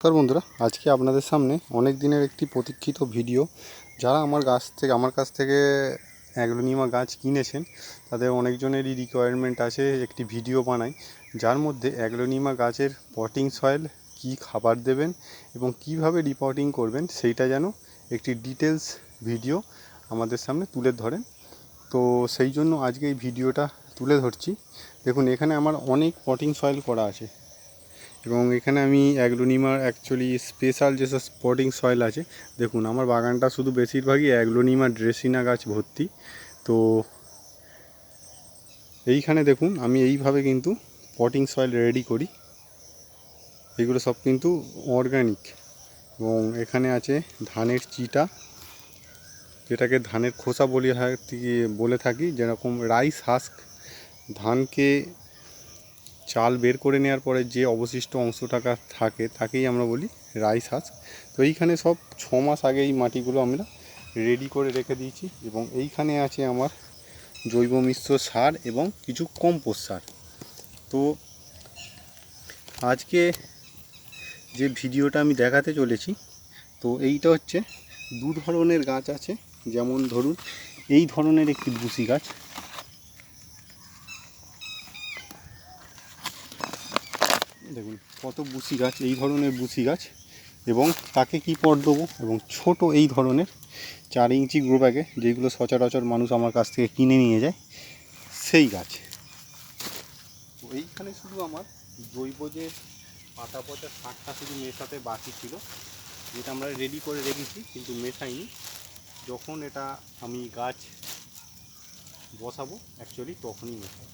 নমস্কার বন্ধুরা, আজকে আপনাদের সামনে অনেক দিনের একটি প্রতীক্ষিত ভিডিও। যারা আমার গাছ থেকে, আমার কাছ থেকে অ্যাগ্লোনিমা গাছ কিনেছেন, তাদের অনেকজনেরই রিকোয়ারমেন্ট আছে একটি ভিডিও বানাই, যার মধ্যে অ্যাগ্লোনিমা গাছের পটিং সয়েল কী খাবার দেবেন এবং কীভাবে রিপোর্টিং করবেন সেইটা যেন একটি ডিটেলস ভিডিও আমাদের সামনে তুলে ধরেন। তো সেই জন্য আজকে এই ভিডিওটা তুলে ধরছি। দেখুন, এখানে আমার অনেক পটিং সয়েল করা আছে। এবং এখানে আমি অ্যাগ্লোনিমার অ্যাকচুয়ালি স্পেশাল যেসব স্পটিং সয়েল আছে, দেখুন আমার বাগানটা শুধু বেশিরভাগই অ্যাগ্লোনিমা ড্রেসিনা গাছ ভর্তি। তো এইখানে দেখুন, আমি এইভাবে কিন্তু পটিং সয়েল রেডি করি। এগুলো সব কিন্তু অর্গানিক এবং এখানে আছে ধানের চিটা, যেটাকে ধানের খোসা বলি বলে থাকি, যেরকম রাইস হাস্ক ধানকে চাল বের করে নেওয়ার পরে যে অবশিষ্ট অংশটাকা থাকে, তাকেই আমরা বলি রাইস হাস্ক তো এইখানে সব ছ মাস আগে এই মাটিগুলো আমরা রেডি করে রেখে দিয়েছি এবং এইখানে আছে আমার জৈব মিশ্র সার এবং কিছু কম্পোস্ট সার। তো আজকে যে ভিডিওটা আমি দেখাতে চলেছি, তো এইটা হচ্ছে দু ধরনের গাছ আছে। যেমন ধরুন, এই ধরনের একটি বুসি গাছ দেখুন কত বুসি গাছ, এই ধরনের বুসি গাছ, এবং তাকে কি পট দেবো? এবং ছোট এই ধরনের চার ইঞ্চি গ্রো ব্যাগে যেগুলো সচরাচর মানুষ আমার কাছ থেকে কিনে নিয়ে যায়, সেই গাছ। তো এইখানে শুধু আমার জৈব যে পাতা পচা শাকটা শুধু মেশাতে বাকি ছিল, যেটা আমরা রেডি করে রেখেছি, কিন্তু মেশাইনি। যখন এটা আমি গাছ বসাবো অ্যাকচুয়ালি তখনই মেশাবো।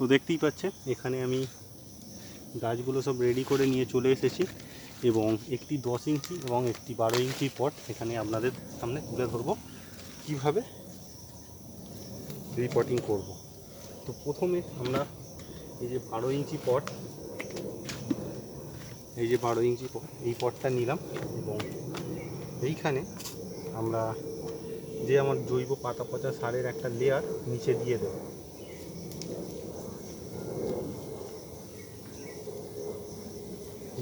তো দেখতেই পাচ্ছেন, এখানে আমি গাছগুলো সব রেডি করে নিয়ে চলে এসেছি এবং একটি দশ ইঞ্চি এবং একটি বারো ইঞ্চি পট এখানে আপনাদের সামনে তুলে ধরবো। কীভাবে রিপোর্টিং করব? তো প্রথমে আমরা এই যে বারো ইঞ্চি পট, এই যে বারো ইঞ্চি পট, এই পটটা নিলাম এবং এইখানে আমরা যে আমার জৈব পাতা পচা সারের একটা লেয়ার নিচে দিয়ে দেবো।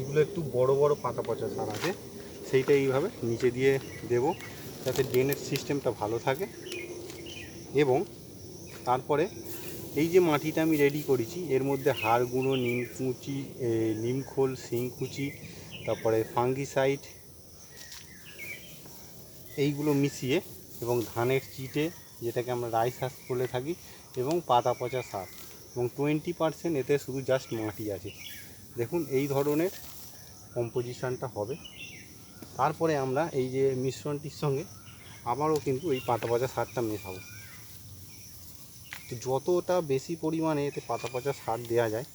যেগুলো একটু বড় বড় পাতা পচা সার আছে সেইটা এইভাবে নিচে দিয়ে দেব যাতে ড্রেনের সিস্টেমটা ভালো থাকে। এবং তারপরে এই যে মাটিটা আমি রেডি করেছি এর মধ্যে হাড় গুঁড়ো নিমকুচি এ, নিমখোল শিংকুচি তারপরে ফাঙ্গিসাইড এইগুলো মিশিয়ে এবং ধানের চিটে যেটাকে আমরা রাইস হাঁস বলে থাকি এবং পাতা পচা সার। এবং টোয়েন্টি পারসেন্ট এতে শুধু জাস্ট মাটি আছে। দেখুন এই ধরনের কম্পোজিশানটা হবে। তারপরে আমরা এই যে মিশ্রণটির সঙ্গে আবারও কিন্তু এই পাতা পচা সারটা মেশাবো। তো যতটা বেশি পরিমাণে এতে পাতা পচা সার দেওয়া যায়,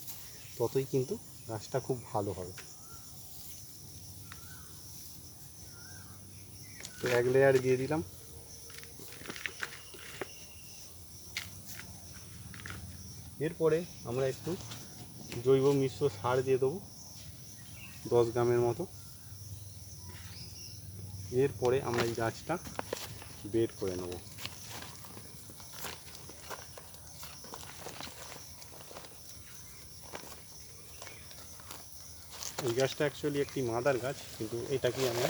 ততই কিন্তু গাছটা খুব ভালো হবে। তো এক লেয়ার দিয়ে দিলাম। এরপরে আমরা একটু জৈব মিশ্র সার দিয়ে দেবো। দশ গ্রামের মতো। এরপরে আমরা এই গাছটা বের করে নেব। এই গাছটা অ্যাকচুয়ালি একটি মাদার গাছ, কিন্তু এটাকে আমরা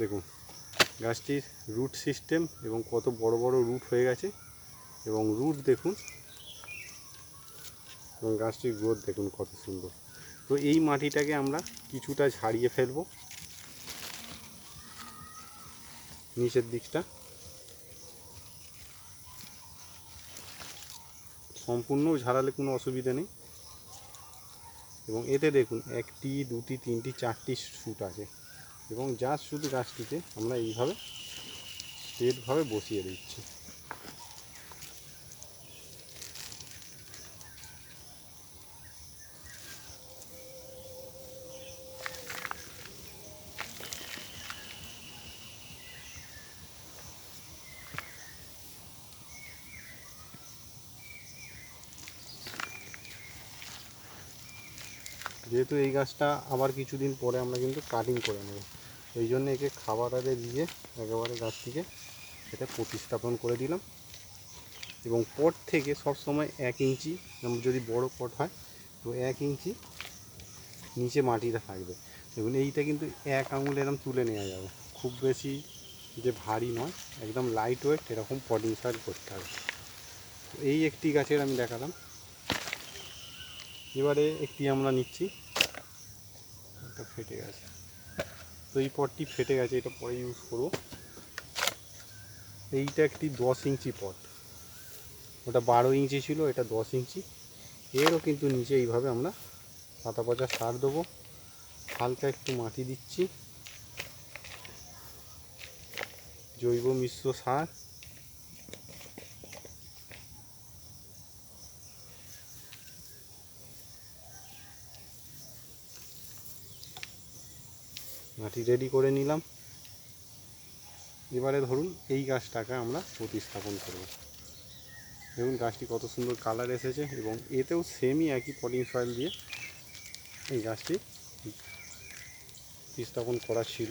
দেখুন, গাছটির রুট সিস্টেম এবং কত বড় বড় রুট হয়ে গেছে এবং রুট দেখুন এবং গাছটির গ্রোথ দেখুন কত সুন্দর। তো এই মাটিটাকে আমরা কিছুটা ঝাড়িয়ে ফেলব। নিচের দিকটা। সম্পূর্ণ ঝাড়ালে কোনো অসুবিধা নেই। এবং এতে দেখুন, একটি, দুটি, তিনটি, চারটি শ্যুট আছে। এবং যার শুধু গাছটিতে আমরা এইভাবে স্ট্রেটভাবে বসিয়ে দিচ্ছি। যেহেতু এই গাছটা আবার কিছুদিন পরে আমরা কিন্তু কাটিং করে নেব। এই জন্য একে খাবার আরে দিয়ে একেবারে গাছটিকে এটা প্রতিস্থাপন করে দিলাম। এবং পট থেকে সব সময় এক ইঞ্চি যদি বড় পট হয়, তো এক ইঞ্চি নিচে মাটিটা থাকবে। দেখুন, এইটা কিন্তু এক আঙুল এরকম তুলে নেওয়া যাবে। খুব বেশি যে ভারী নয়, একদম লাইট ওয়েট এরকম পটিং সয়েল করতে হবে। এই একটি গাছের আমি দেখালাম। এবারে একটি আমরা নিচ্ছি। এটা ফেটে গেছে। তো এই পটটি ফেটে গেছে, এটা পরে ইউজ করব। এইটা একটি দশ ইঞ্চি পট। ওটা বারো ইঞ্চি ছিল, এটা দশ ইঞ্চি। এরও কিন্তু নিচে এইভাবে আমরা পাতা পচা সার দেবো। হালকা একটু মাটি দিচ্ছি। জৈব মিশ্র সার। মাটি রেডি করে নিলাম। এবারে ধরুন এই গাছটাকে আমরা প্রতিস্থাপন করব। দেখুন গাছটি কত সুন্দর কালার এসেছে এবং এতেও সেমই একই পটিং সয়েল দিয়ে এই গাছটি প্রতিস্থাপন করা ছিল।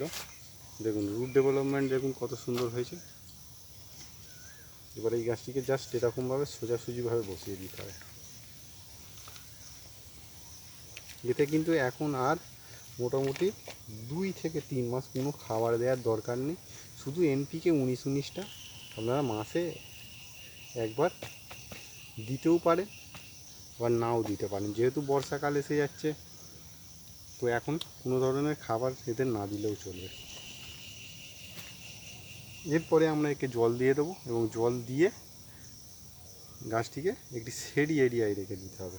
দেখুন রুট ডেভেলপমেন্ট দেখুন কত সুন্দর হয়েছে। এবার এই গাছটিকে জাস্ট এরকমভাবে সোজাসুজিভাবে বসিয়ে দিতে হবে। এতে কিন্তু এখন আর মোটামুটি দুই থেকে তিন মাস কোনো খাবার দেওয়ার দরকার নেই। শুধু এনপিকে উনিশ উনিশটা আপনারা মাসে একবার দিতেও পারেন আবার নাও দিতে পারেন। যেহেতু বর্ষাকাল এসে যাচ্ছে, তো এখন কোনো ধরনের খাবার এদের না দিলেও চলবে। এরপরে আমরা একে জল দিয়ে দেবো এবং জল দিয়ে গাছটিকে একটি সেডি এরিয়ায় রেখে দিতে হবে।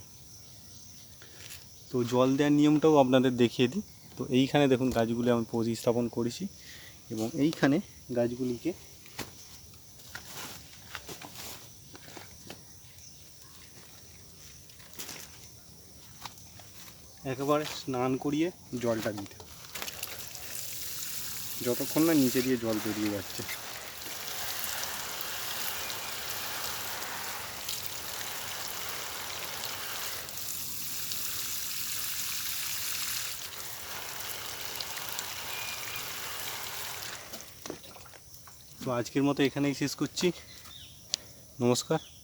তো জল দেওয়ার নিয়মটাও আপনাদের দেখিয়ে দিই। তো এইখানে দেখুন গাছগুলি আমি প্রতিস্থাপন করেছি এবং এইখানে গাছগুলিকে একেবারে স্নান করিয়ে জলটা দিতে যতক্ষণ না নিচে দিয়ে জল বেরিয়ে যাচ্ছে। তো আজকের মতো এখানেই শেষ করছি। নমস্কার।